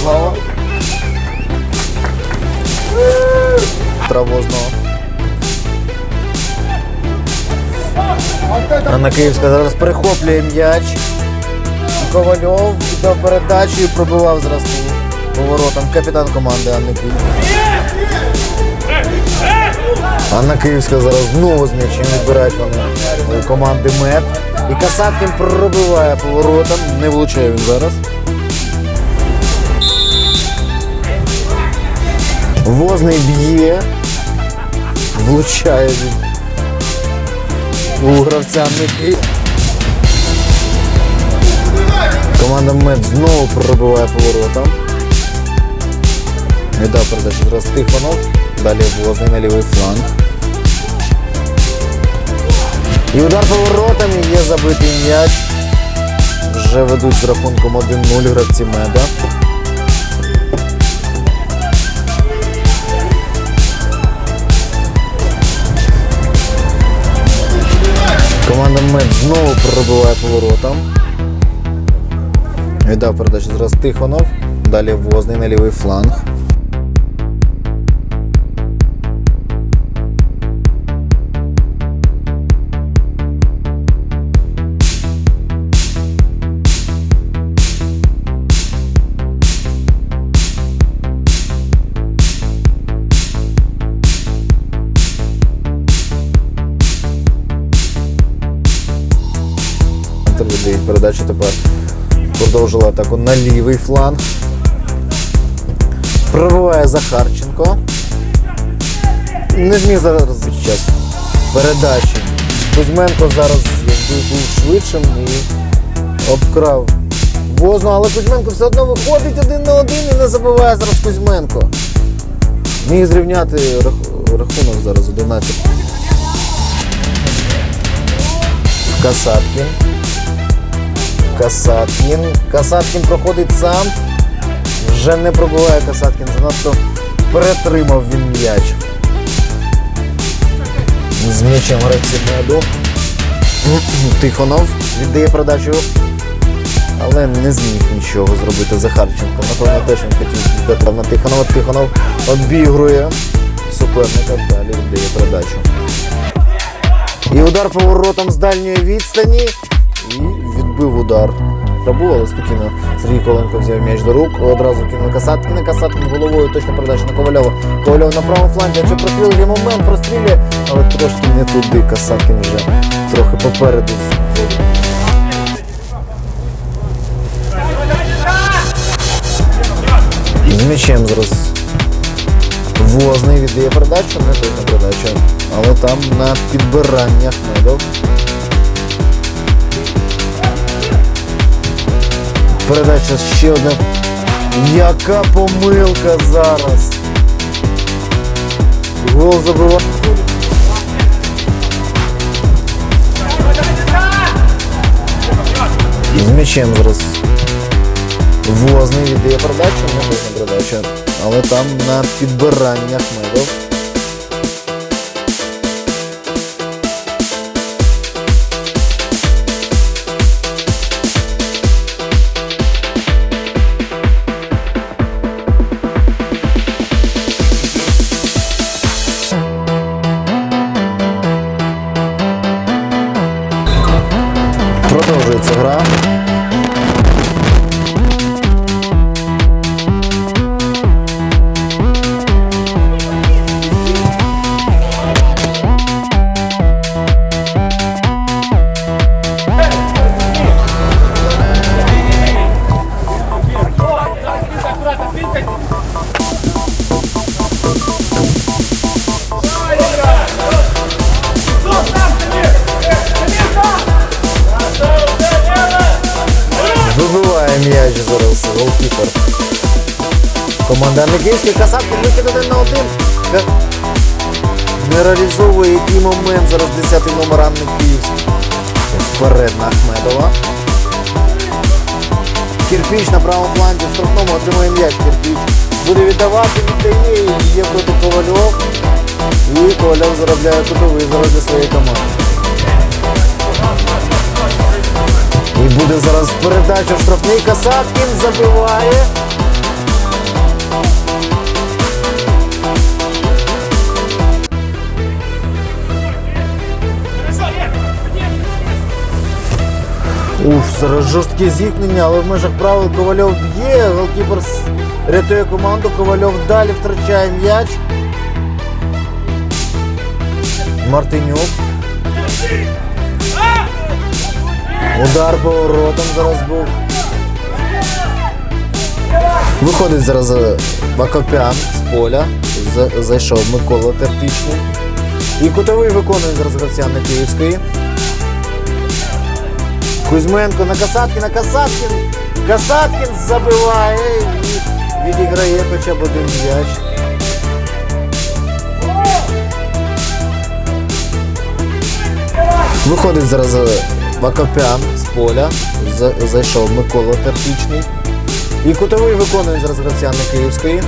Слава. Травозного. Анна Київська зараз перехоплює м'яч. Ковальов дав передачу і пробивав зараз поворотом капітан команди Анни Київ. Анна Київська зараз знову з м'ячем відбирають вони команди Мед. І Касаткін пробиває поворотом. Не влучає він зараз. Возний б'є. Влучає. У гравця Анни Команда Мед знову пробиває поворотом. Не дав передачу зараз Тихонов. Далі Возний на лівий фланг. І удар поворотом є забитий м'яч. Вже ведуть з рахунком 1-0 гравці Меда. Команда Мед знову пробиває поворотом. Віддав передачу зараз Тихонов. Далі Возний на лівий фланг. Передачу тепер. Продовжила атаку на лівий фланг. Пробиває Захарченко. Не зміг зараз під час передачі. Кузьменко зараз був швидшим і обкрав Возну, але Кузьменко все одно виходить один на один і не забиває зараз Кузьменко. Міг зрівняти рах- рахунок зараз 11. Касаткін. Касаткін. Касаткін проходить сам. Вже не пробиває Касаткін. Занадто перетримав він м'яч. З м'ячем гравці меду. Тихонов віддає передачу. Але не зміг нічого зробити Захарченко. Напевно, теж він хотів здати на Тихонова. Тихонов обігрує суперника. Далі віддає передачу. І удар поворотом з дальньої відстані. Відбив удар. Але спокійно. Сергій Коленко взяв м'яч до рук. Одразу кинув Касаткіна. Касаткін головою точно передача на Ковальова. Ковальов на правому фланзі. Якщо прострілив момент, прострілює, але трошки не туди. Касаткін вже трохи попереду. З м'ячем зараз Возний віддає передачу, не точна передача. Але там на підбирання Ахмедов. Передача ще одна. Яка помилка зараз. Гол забиває. З м'ячем зараз. Возний віддає передачу, не передача. Але там на підбирання Ахмедов. М'яч зараз голкіпер. Команда Негейський Касаткін вихід один на один. Не реалізовує який момент зараз 10-й номер Анни Київський. Вперед на Ахмедова. Кірпіч на правому фланзі в штрафному отримує м'яч Кірпіч. Буде віддавати, віддає, є проти Ковальов. І Ковальов заробляє кутовий зараз для своєї команди. І буде зараз передача штрафний Касаткін забиває. Уф, зараз жорстке зіткнення, але в межах правил Ковальов б'є. Голкіпер рятує команду. Ковальов далі втрачає м'яч. Мартинюк. Удар по воротам зараз був. Виходить зараз е, Бакопян з поля. За- Зайшов Микола Тертичний. І кутовий виконує зараз гравця на Київської. Кузьменко на Касаткіна. Касаткін. Касаткін забиває і відіграє хоча б один м'яч. Виходить зараз Бакопян з поля. Зайшов Микола Тертичний. І кутовий виконує зараз гравця на Київської.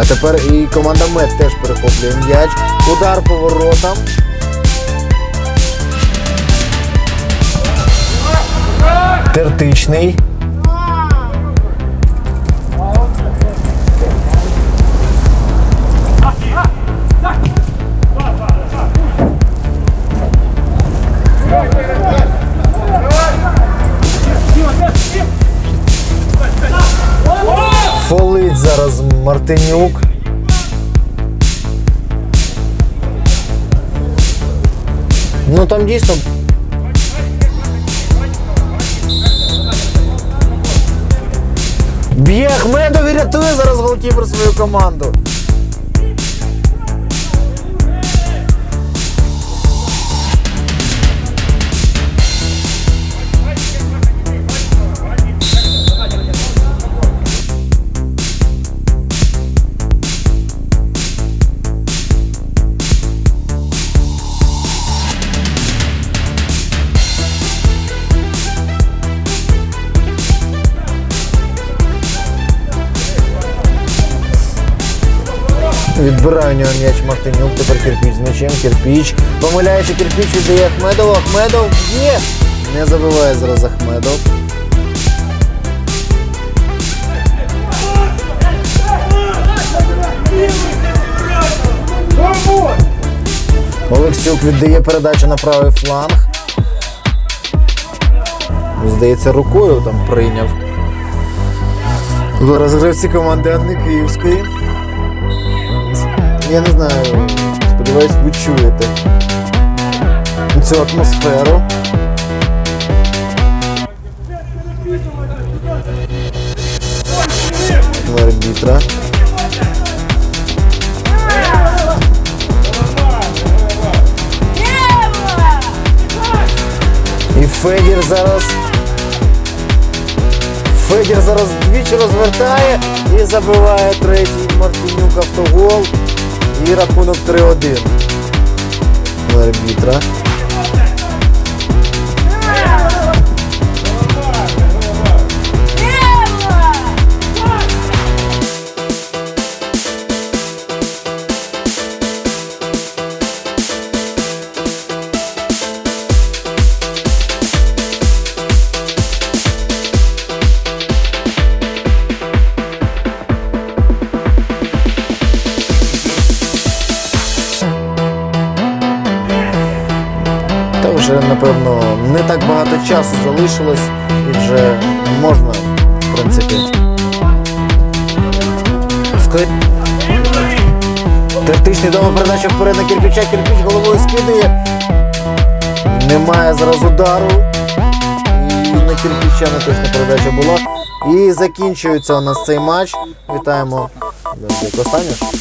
А тепер і команда Мед теж перехоплює м'яч. Удар по воротам. Тертичний. Зараз Мартинюк. Ну там дійсно. Б'є Ахмедов і рятує зараз голкіпер свою команду. Відбирає у нього м'яч Мартинюк, тепер Кирпіч з м'ячем, Кирпіч. Помиляється Кирпіч, віддає Ахмедову. Ахмедов б'є. Не забиває зараз Ахмедов. Олексюк віддає передачу на правий фланг. Здається, рукою там прийняв. Зараз команди Анни Київської. Я не знаю, сподіваюсь, ви чуєте цю атмосферу. Арбітра. І Федір зараз. Федір зараз двічі розвертає і забиває третій Мартинюк автогол. І рахунок 3-1. Арбітра. Напевно, не так багато часу залишилось і вже можна, в принципі. Тактичний дома передача вперед на кирпича, кирпич головою скидає. Немає зараз удару. І на кирпича не точна передача була. І закінчується у нас цей матч. Вітаємо. Останнє?